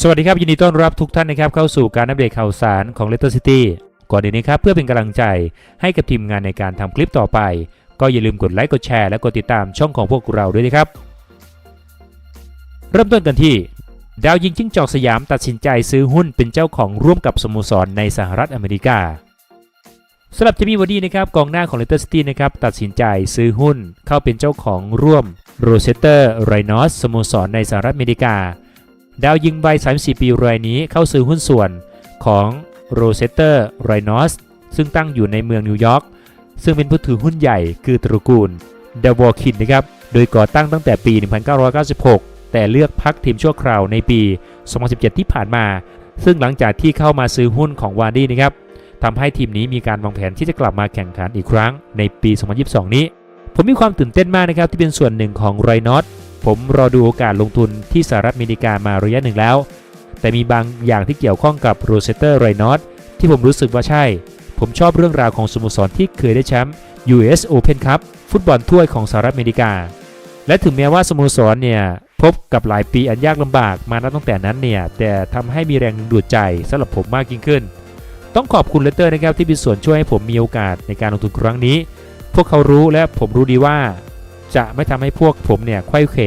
สวัสดีครับ ยินดีต้อนรับทุกท่านนะครับเข้าสู่การอัปเดตข่าวสารของ Letter City ก่อนอื่นนะครับเพื่อเป็นกำลังใจให้กับทีมงานในการทำคลิปต่อไป ก็อย่าลืมกดไลค์กดแชร์และกดติดตามช่องของพวกเราด้วยนะครับ เริ่มต้นกันที่ ดาวยิงจิ้งจอกสยามตัดสินใจซื้อหุ้นเป็นเจ้าของร่วมกับสโมสรในสหรัฐอเมริกาสำหรับเจมี่วอร์ดี้นะครับกองหน้าของ Leicester City นะครับตัดสินใจซื้อหุ้นเข้าเป็นเจ้าของร่วมโรเซเตอร์ไรนอสสโมสรในสหรัฐอเมริกา ดาวยิงวัย 34 ปีรายนี้เข้าซื้อหุ้นส่วนของโรเซเตอร์ไรนอสซึ่งตั้งอยู่ในเมืองนิวยอร์กซึ่งเป็นผู้ถือหุ้นใหญ่คือตระกูลเดวอร์คินนะครับ โดยก่อตั้งตั้งแต่ปี 1996 แต่เลือกพักทีมชั่วคราวในปี 2017 ที่ผ่านมา ซึ่งหลังจากที่เข้ามาซื้อหุ้นของวาร์ดี้นะครับทำให้ทีมนี้มีการวางแผนที่จะกลับมาแข่งขันอีกครั้งในปี 2022 นี้ ผมมีความตื่นเต้นมากนะครับที่เป็นส่วนหนึ่งของไรนอส ผมรอดูโอกาสลงทุนที่สหรัฐอเมริกามาระยะหนึ่งแล้ว แต่มีบางอย่างที่เกี่ยวข้องกับโรเซเตอร์ไรนอตที่ผมรู้สึกว่าใช่ ผมชอบเรื่องราวของสโมสรที่เคยได้แชมป์ US Open Cup ฟุตบอลถ้วยของสหรัฐอเมริกา และถึงแม้ว่าสโมสรเนี่ยพบกับหลายปีอันยากลำบากมานับตั้งแต่นั้นเนี่ยแต่ทำให้มีแรงดึงดูดใจสำหรับผมมากยิ่งขึ้น ต้องขอบคุณเลเตอร์นะครับที่มีส่วนช่วยให้ผมมีโอกาสในการลงทุนครั้งนี้ พวกเขารู้และผมรู้ดีว่า จะไม่ทำให้พวกผมเนี่ยไขว้เขว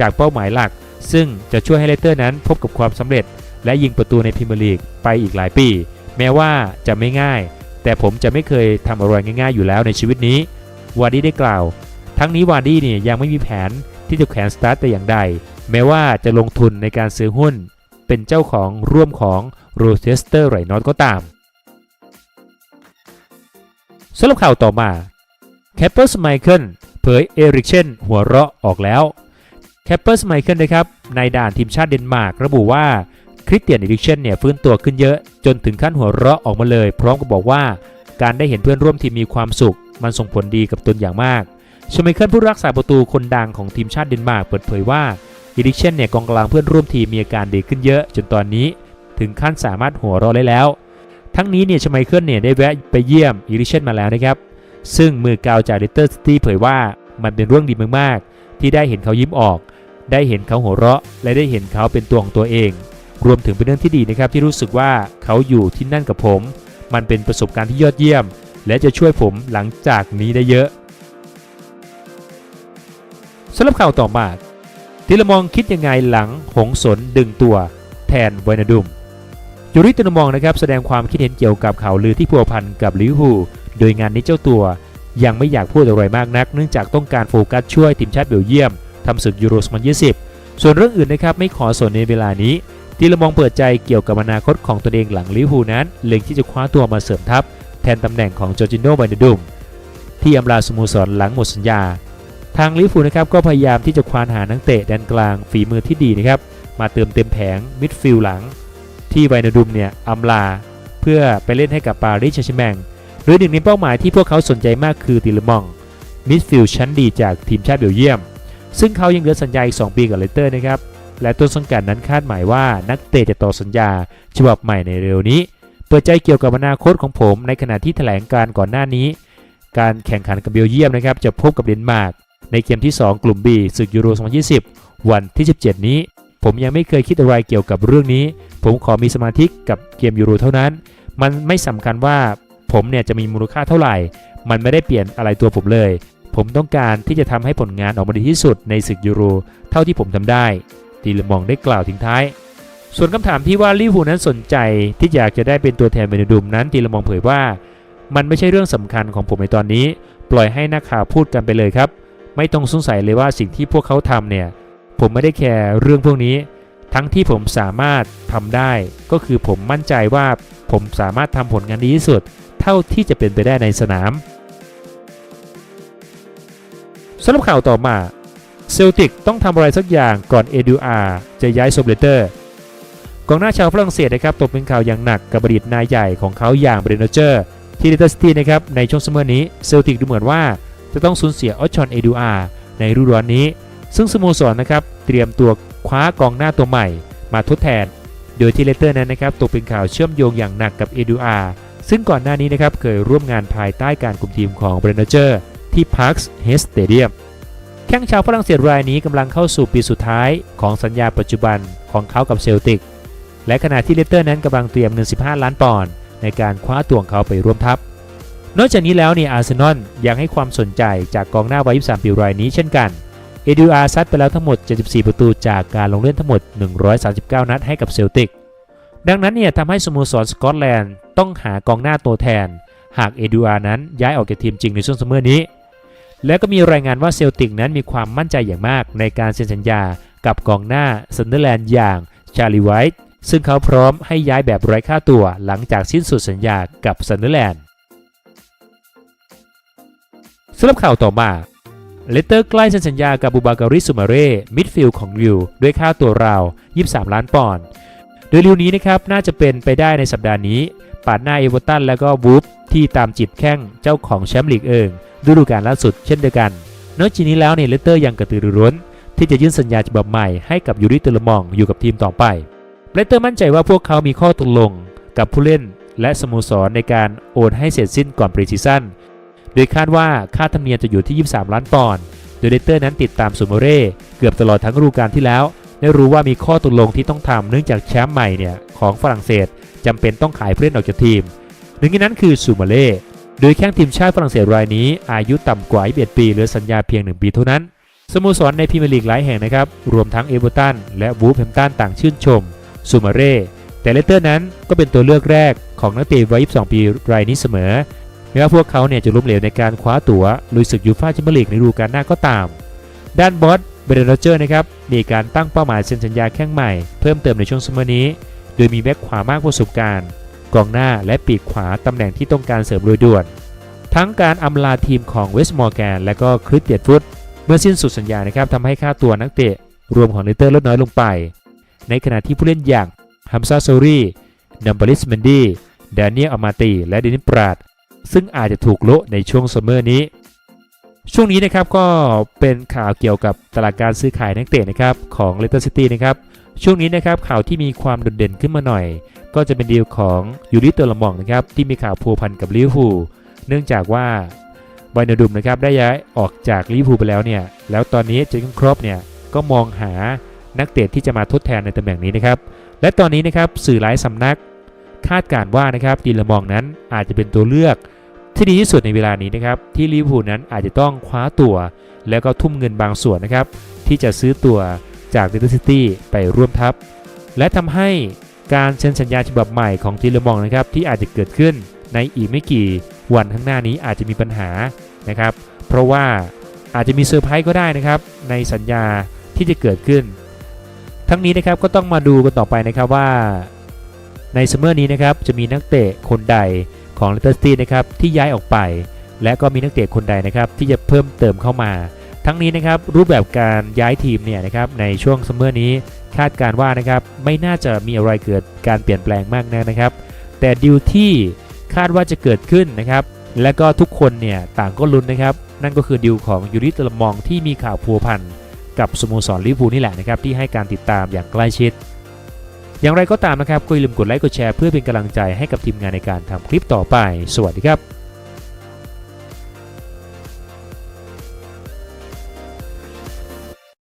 จากเป้าหมายหลัก ซึ่งจะช่วยให้เลสเตอร์นั้นพบกับความสำเร็จ และยิงประตูในพรีเมียร์ลีกไปอีกหลายปี แม้ว่าจะไม่ง่าย แต่ผมจะไม่เคยทำอะไรง่ายๆอยู่แล้วในชีวิตนี้วาร์ดี้ได้กล่าว ทั้งนี้วาร์ดี้เนี่ยยังไม่มีแผนที่จะแขวนสตาร์ทแต่อย่างใด แม้ว่าจะลงทุนในการซื้อหุ้น เป็นเจ้าของร่วมของโรเชสเตอร์ไรนอตก็ตามสำหรับข่าวต่อมาแคปเปอร์สไมเคิล เผยเอริกเชนหัวเราะออกแล้วแคปเปอร์สไมเคิลนะครับในด่านทีมชาติเดนมาร์กระบุว่าคริสเตียนเอริกเชนเนี่ยฟื้นตัวขึ้นเยอะจนถึงขั้นหัวเราะออกมาเลย พร้อมกับบอกว่า การได้เห็นเพื่อนร่วมทีมมีความสุข มันส่งผลดีกับตนอย่างมากชไมเคิลผู้รักษาประตูคนดังของทีมชาติเดนมาร์กเปิดเผยว่าเอริกเชนเนี่ยกองกลางเพื่อนร่วมทีมมีอาการดีขึ้นเยอะ จนตอนนี้ ถึงขั้นสามารถหัวเราะได้แล้ว ทั้งนี้เนี่ยชไมเคิลเนี่ยได้แวะไปเยี่ยมเอริกเชนมาแล้วนะครับ ซึ่งมือกาวจากเลเตอร์ซิตี้เผยว่ามันเป็นเรื่องดีมากๆ ที่ได้เห็นเขายิ้มออก ได้เห็นเขาหัวเราะ และได้เห็นเขาเป็นตัวของตัวเอง รวมถึงเป็นเรื่องที่ดีนะครับที่รู้สึกว่าเขาอยู่ที่นั่นกับผม มันเป็นประสบการณ์ที่ยอดเยี่ยม และจะช่วยผมหลังจากนี้ได้เยอะสำหรับข่าวต่อมาทีละมองคิดยังไงหลังหงสนดึงตัว แทนไวนาดุมยูริตินมองนะครับแสดงความคิดเห็นเกี่ยวกับข่าวลือที่พัวพันกับลิวอร์พู โดยงานนี้เจ้าตัวยังไม่อยากพูดอะไรมากนัก เนื่องจากต้องการโฟกัสช่วยทีมชาติเบลเยียมทำศึกยูโร2020 ส่วนเรื่องอื่นนะครับไม่ขอสนในเวลานี้ทีละมองเปิดใจเกี่ยวกับอนาคตของตัวเองหลังลิเวอร์พูลนั้น เล็งที่จะคว้าตัวมาเสริมทัพ แทนตำแหน่งของจอร์จิโนไบนดุมที่อำลาสโมสรหลังหมดสัญญา ทางลิเวอร์พูลนะครับก็พยายามที่จะควานหานักเตะแดนกลางฝีมือที่ดีนะครับมาเติมเต็มแผงมิดฟิลด์หลัง ที่ไบนดุมเนี่ยอำลา เพื่อไปเล่นให้กับปารีสแชร์แชงแมง โดยหนึ่งในเป้าหมายที่พวกเขาสนใจมากคือติลมองมิดฟิลด์ชั้นดีจากทีมชาติเบลเยียม ซึ่งเขายังเหลือสัญญาอีก 2 ปีกับเลสเตอร์นะครับ และต้นสังกัดนั้นคาดหมายว่านักเตะจะต่อสัญญาฉบับใหม่ในเร็วนี้ เปิดใจเกี่ยวกับอนาคตของผม ในขณะที่แถลงการก่อนหน้านี้ การแข่งขันกับเบลเยียมนะครับจะพบกับเดนมาร์กในเกมที่ 2 กลุ่ม B ศึกยูโร 2020 วันที่ 17 นี้ ผมยังไม่เคยคิดอะไรเกี่ยวกับเรื่องนี้ ผมขอมีสมาธิกับเกมยูโรเท่านั้น มันไม่สำคัญว่า ผมเนี่ยจะมีมูลค่าเท่าไหร่ มันไม่ได้เปลี่ยนอะไรตัวผมเลย ผมต้องการที่จะทำให้ผลงานออกมาดีที่สุดในศึกยูโรเท่าที่ผมทำได้ตีลมองได้กล่าวทิ้งท้าย ส่วนคำถามที่ว่าลิเวอร์พูลนั้นสนใจที่อยากจะได้เป็นตัวแทนเบนดุมนั้นตีลมองเผยว่า มันไม่ใช่เรื่องสำคัญของผมในตอนนี้ ปล่อยให้นักข่าวพูดกันไปเลยครับ ไม่ต้องสงสัยเลยว่าสิ่งที่พวกเขาทำเนี่ยผมไม่ได้แคร์เรื่องพวกนี้ ทั้งที่ผมสามารถทำได้ ก็คือผมมั่นใจว่าผมสามารถทำผลงานดีที่สุด เท่าที่จะเป็นไปได้ในสนามสำหรับข่าวต่อมาเซลติกต้องทำอะไรสักอย่างก่อนเอดูอาจะย้ายโซเบเตอร์กองหน้าชาวฝรั่งเศสนะครับตกเป็นข่าวอย่างหนักกับบดีตนายใหญ่ของเขาอย่างเบรนเจอร์ที่เลสเตอร์ซิตี้นะครับในช่วงซัมเมอร์นี้เซลติกดูเหมือนว่า จะต้องสูญเสียออชชอนเอดูอาในฤดูร้อนนี้ ซึ่งสโมสรนะครับเตรียมตัว คว้ากองหน้าตัวใหม่มาทดแทน โดยที่เลเตอร์นั้นนะครับตกเป็นข่าวเชื่อมโยงอย่างหนักกับเอดูอาซึ่งก่อนหน้านี้นะครับเคยร่วมงานภายใต้การคุมทีมของเบรนเจอร์ที่พาร์คส์เฮสเตเดียมแข้งชาวฝรั่งเศสรายนี้กำลังเข้าสู่ปีสุดท้ายของสัญญาปัจจุบันของเขากับเซลติก และขณะที่เลสเตอร์นั้นกำลังเตรียมเงิน 15 ล้านปอนด์ในการคว้าตัวของเขาไปร่วมทัพ นอกจากนี้แล้วเนี่ยอาร์เซนอลยังให้ความสนใจจากกองหน้าวัย 23 ปีรายนี้เช่นกัน เอดูอาร์ซัดไปแล้วทั้งหมด 74 ประตูจากการลงเล่นทั้งหมด 139 นัดให้กับเซลติก ดังนั้นเนี่ยทำให้สโมสรสกอตแลนด์ต้องหากองหน้าตัวแทน หากเอดูอาร์นั้นย้ายออกจากทีมจริงในช่วงซัมเมอร์นี้ และก็มีรายงานว่าเซลติกนั้นมีความมั่นใจอย่างมากในการเซ็นสัญญากับกองหน้าซันเดอร์แลนด์อย่างชาลีไวท์ซึ่งเขาพร้อมให้ย้ายแบบไร้ค่าตัวหลังจากสิ้นสุดสัญญากับซันเดอร์แลนด์สำหรับข่าวต่อมา เลสเตอร์ใกล้เซ็นสัญญากับบูบาการิสุมาเร่มิดฟิลด์ของลิวด้วยค่าตัวราว 23 ล้านปอนด์โดยลิวนี้นะครับน่าจะเป็นไปได้ในสัปดาห์นี้ ปาดหน้าเอเวอร์ตันและก็วูฟที่ตามจิตแข้งเจ้าของแชมป์ลีกเอิงฤดูกาลล่าสุดเช่นเดียวกัน นอกจากนี้แล้วเนี่ยเลสเตอร์ยังกระตือรือร้น ที่จะยื่นสัญญาฉบับใหม่ให้กับยูริเตอร์ลมองอยู่กับทีมต่อไปเลสเตอร์มั่นใจว่าพวกเขามีข้อตกลงกับผู้เล่นและสโมสรในการโอนให้เสร็จสิ้นก่อนปรีซีซั่น โดยคาดว่าค่าธรรมเนียมจะอยู่ที่ 23 ล้านปอนด์ โดยเลเตอร์นั้นติดตามซูโมเร่เกือบตลอดทั้งฤดูกาลที่แล้ว ได้รู้ว่ามีข้อตกลงที่ต้องทำเนื่องจากแชมป์ใหม่เนี่ยของฝรั่งเศสจำเป็นต้องขายผู้เล่นออกจากทีม หนึ่งในนั้นคือซูโมเร่โดยแข้งทีมชาติฝรั่งเศสรายนี้ อายุต่ำกว่า21ปีเหลือสัญญาเพียง 1 ปีเท่านั้น สโมสรในพรีเมียร์ลีกหลายแห่งนะครับ รวมทั้งเอเวอร์ตันและวูฟแฮมตันต่างชื่นชมซูมาเร่แต่เลเตอร์นั้นก็เป็นตัวเลือกแรกของนักเตะวัย22 ปีรายนี้เสมอ แม้ว่าพวกเขาเนี่ยจะล้มเหลวในการคว้าตั๋วลุยศึกยูฟ่าแชมเปี้ยนลีกในฤดูกาลหน้าก็ตาม ด้านบอสเบรนเจอร์นะครับมีการตั้งเป้าหมายเซ็นสัญญาแข้งใหม่ เพิ่มเติมในช่วงซัมเมอร์นี้ โดยมีแบ็คขวามากประสบการณ์กองหน้าและปีกขวาตำแหน่งที่ต้องการเสริมโดยด่วน ทั้งการอำลาทีมของเวสต์มอร์แกนและก็คริสเตียนฟุตเมื่อสิ้นสุดสัญญานะครับทำให้ค่าตัวนักเตะ รวมของเลสเตอร์ลดน้อยลงไป ในขณะที่ผู้เล่นอย่างฮัมซาโซรีนัมบริสเมนดี้แดเนียลอามาตีและเดนิสปราด ซึ่งอาจจะถูกโละในช่วงซัมเมอร์นี้ ช่วงนี้นะครับก็เป็นข่าวเกี่ยวกับตลาดการซื้อขายนักเตะนะครับของเลสเตอร์ซิตี้นะครับช่วงนี้นะครับข่าวที่มีความโดดเด่นขึ้นมาหน่อย ก็จะเป็นดีลของยูริเตอร์ลมองนะครับที่มีข่าวพัวพันกับลิเวอร์พูลเนื่องจากว่าไบนาดุมนะครับได้ย้ายออกจากลิเวอร์พูลไปแล้วเนี่ยแล้วตอนนี้เจอร์เกนครอปเนี่ยก็มองหานักเตะที่จะมาทดแทนในตำแหน่งนี้นะครับและตอนนี้นะครับสื่อหลายสำนักคาดการณ์ว่านะครับดีลมองนั้นอาจจะเป็นตัวเลือก ที่ดีที่สุดในเวลานี้นะครับที่ลิเวอร์พูลนั้นอาจจะต้องคว้าตัว แล้วก็ทุ่มเงินบางส่วนนะครับที่จะซื้อตัวจากเดนเตอร์ซิตี้ไปร่วมทัพ และทำให้การเซ็นสัญญาฉบับใหม่ของทีเลมองนะครับที่อาจจะเกิดขึ้นในอีกไม่กี่วันข้างหน้านี้อาจจะมีปัญหานะครับ เพราะว่าอาจจะมีเซอร์ไพรส์ก็ได้นะครับ ในสัญญาที่จะเกิดขึ้น ทั้งนี้นะครับก็ต้องมาดูกันต่อไปนะครับว่า ในซัมเมอร์นี้นะครับจะมีนักเตะคนใด ของเลสเตอร์ซิตี้นะครับที่ย้ายออกไป และก็มีนักเตะคนใดนะครับที่จะเพิ่มเติมเข้ามา ทั้งนี้นะครับรูปแบบการย้ายทีมเนี่ยนะครับในช่วงซัมเมอร์นี้คาดการว่านะครับไม่น่าจะมีอะไรเกิดการเปลี่ยนแปลงมากนักนะครับ แต่ดิวที่คาดว่าจะเกิดขึ้นนะครับและก็ทุกคนเนี่ยต่างก็ลุ้นนะครับ นั่นก็คือดิวของยูริตลมองที่มีข่าวพัวพันกับสโมสรลิเวอร์พูลนี่แหละนะครับที่ให้การติดตามอย่างใกล้ชิด อย่างไรก็ตามนะครับก็อย่าลืมกดไลค์กดแชร์เพื่อเป็นกำลังใจให้กับทีมงานในการทำคลิปต่อไป สวัสดีครับ